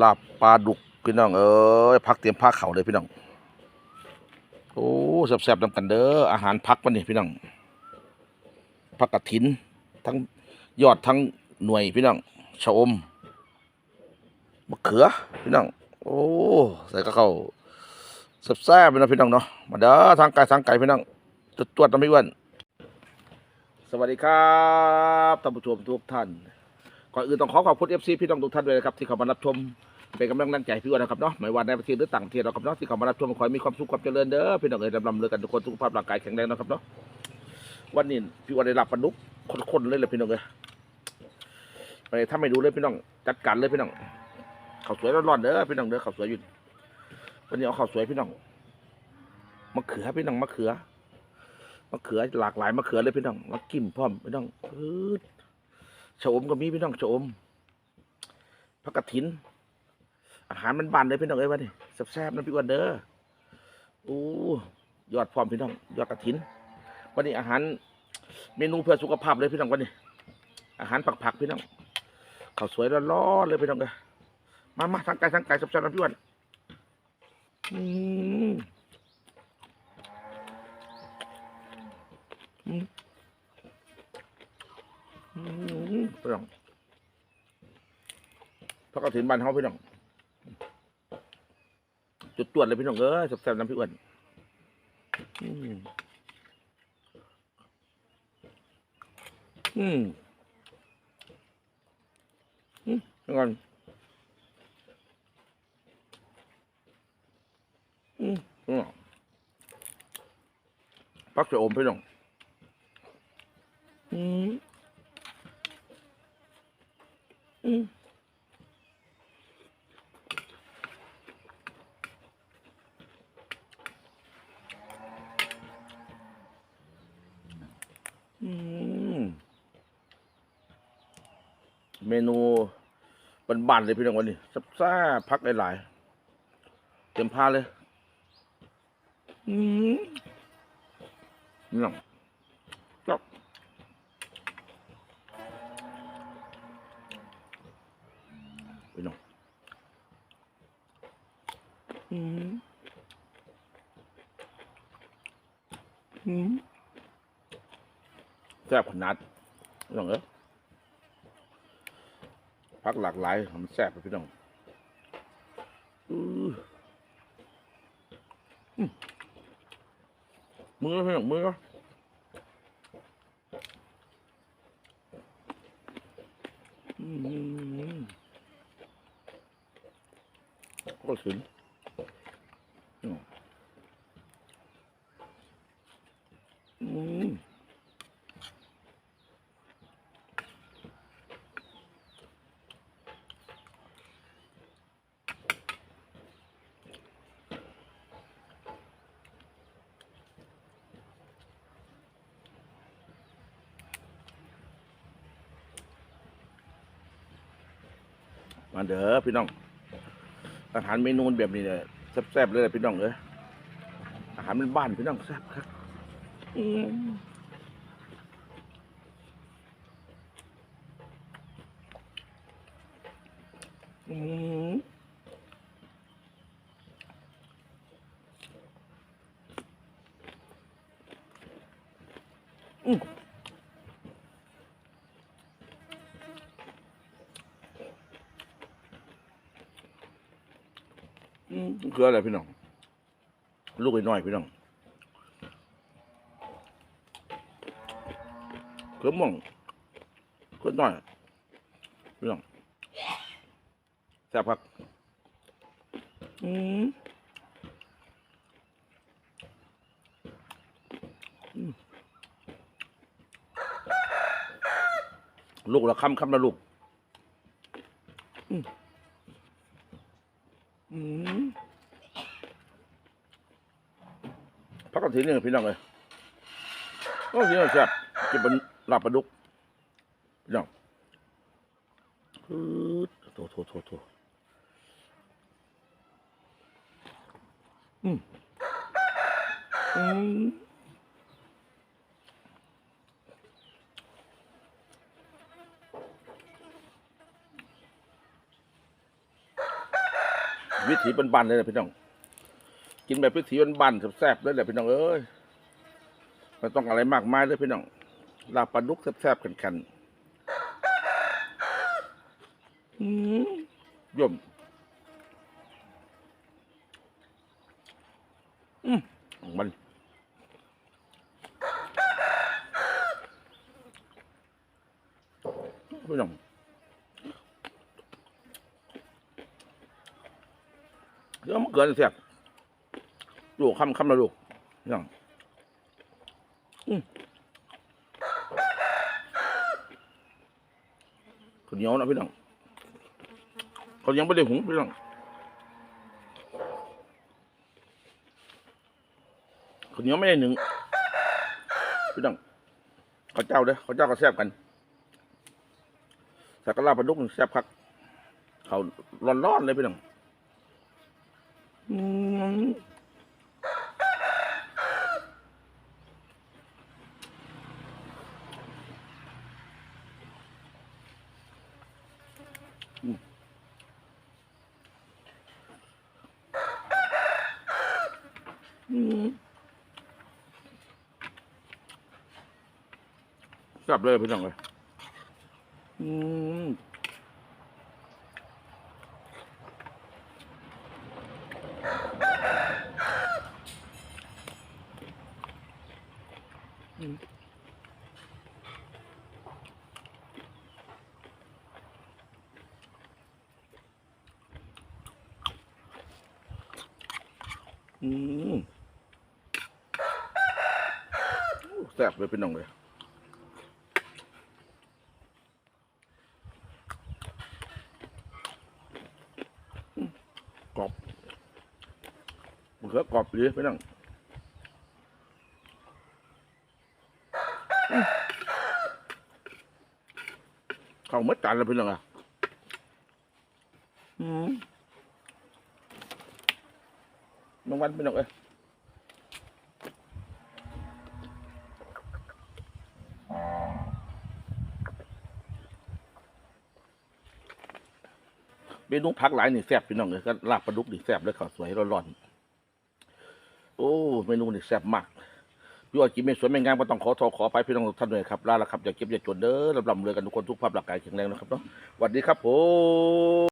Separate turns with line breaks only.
ลาบปลาดุกพี่น้องเอ้ยพักเตรียมผ้าเข่าเลยพี่น้องโอ้แซ่บๆนำกันเด้ออาหารพักมันนี่พี่น้องพักกระถิน ทั้งยอดทั้งหน่วยพี่น้องชะอมมะเขือพี่น้องโอ้ใส่กระเข้าแซ่บๆพี่น้องพี่น้องเนาะมาเด้อทางไก่ทางไก่พี่น้องจุดตรวจน้ำไม่อ้วนสวัสดีครับท่านผู้ชมทุกท่าน ก่อนอื่นต้องขอขอบคุณเอฟซีพี่น้องทุกท่านด้วยนะครับที่เข้ามารับชมเป็นกำลังใจให้พี่อ้วนนะครับเนาะไม่ว่าในประเทศหรือต่างประเทศเราครับเนาะที่เข้ามารับชมขอให้มีความสุขความเจริญเด้อพี่น้องเอ๋ยดำๆเลยกันทุกคนสุขภาพร่างกายแข็งแรงนะครับเนาะวันนี้พี่อ้วนได้รับปลาดุกคนๆเลยเลยพี่น้องเอ๋ยไปถ้าไม่ดูเลยพี่น้องจัดการเลยพี่น้องข้าวสวยร้อนๆเด้อพี่น้องเด้อข้าวสวยอยู่วันนี้เอาข้าวสวยพี่น้องมะเขือพี่น้องมะเขือมะเขือหลากหลายมะเขือเลยพี่น้องมากิมพร้อมพี่น้อง ชะอมก็มีพี่น้องชะอมผักกระถิน อาหารมันบานเลยพี่น้องเอ้ยวันนี้แซ่บๆนะพี่วันเด้อโอ้ยอดพร้อมพี่น้อง ยอดกระถิน วันนี้อาหารเมนูเพื่อสุขภาพเลยพี่น้องวันนี้ อาหารผักๆพี่น้องข้าวสวยร้อนๆเลยพี่น้องเอ้ยมามาทั้งไก่ทั้งไก่แซ่บๆนะพี่วันอืมอืม พี่น้องพักกระถินบ้านเฮาพี่น้องจุดตรวจเลยพี่น้องเอ้ยแซ่บๆน้ำพี่อ้วนอืมอืมอืมก่อนอืมอืมพักจะอมพี่น้องอืม เมนูบ้านๆเลยพี่น้องวันนี้ซับซ่าพักหลายๆเตรียมพาเลย อืมนี่น้องจับ พี่น้องอืมอืมแซ่บขนาดพี่น้องเอ้ยพักหลากหลายมันแซ่บไปพี่น้องมือพี่น้องมือก็อืมก็ถึงอืมอืม มาเด้อพี่น้อง อาหารเมนูแบบนี้เนี่ยแซ่บๆเลยพี่น้องเอ้ยอาหารมันบ้านพี่น้องแซ่บครับอืมอืม อืมอืมคืออะไรพี่น้อง ลูกไอ้น้อยพี่น้องเขือม่วงเขือน้อยพี่น้องแซ่บครับอืมอืมลูกละคำคำละลูก อืมอืม พั กกระถิ่นนี่พี่น้องเลยโอ้พี่น้องแซ่บกินเป็นลาบปลาดุกพี่น้องฮึดโถโถโถโถอืมอืมวิถีบ้านๆเลยนะพี่น้อง กินแบบวิถีบ้านๆแซ่บๆเลยแหละพี่น้องเอ้ยไม่ต้องอะไรมากมายเลยพี่น้องลาบปลาดุกแซ่บๆกันๆอืมย่มอืมมันพี่น้องเดี๋ยวมันเกินเสียบ ลูกคำคำละลูกพี่น้องอืมข้าเหนียวนะพี่น้องเขายังไม่ได้หุงพี่น้องข้าเหนียวไม่ได้หนึ่งพี่น้องเขาเจ้าเด้อเขาเจ้าก็แซ่บกันสักการะปลาดุกแซ่บคักเขาร้อนๆเลยพี่น้องอืมอืม อืมแซ่บเลยพี่น้องเลยอืมอืมอืมโอ้ แซ่บเลยพี่น้องเลยกรอบมะเขือกรอบดีพี่น้องอื้อเข้าหมัดจานแล้วพี่น้องอะอืมน้องวันพี่น้องเอ้ย มนูผักหลายนี่แซ่บพี่น้องเลยก็ลาบปลาดุกนี่แซ่บแล้วข้าวสวยร้อนๆโอ้เมนูนี่แซ่บมากพี่ว่ากินไม่สวยไม่งามก็ต้องขอโทอขอไปพี่น้องท่านด้วยครับลาละครับอย่าเก็บอย่าจนเด้อลำลำเลยกันทุกคนทุกภาพหลักกายแข็งแรงนะครับเนาะสวัสดีครับผม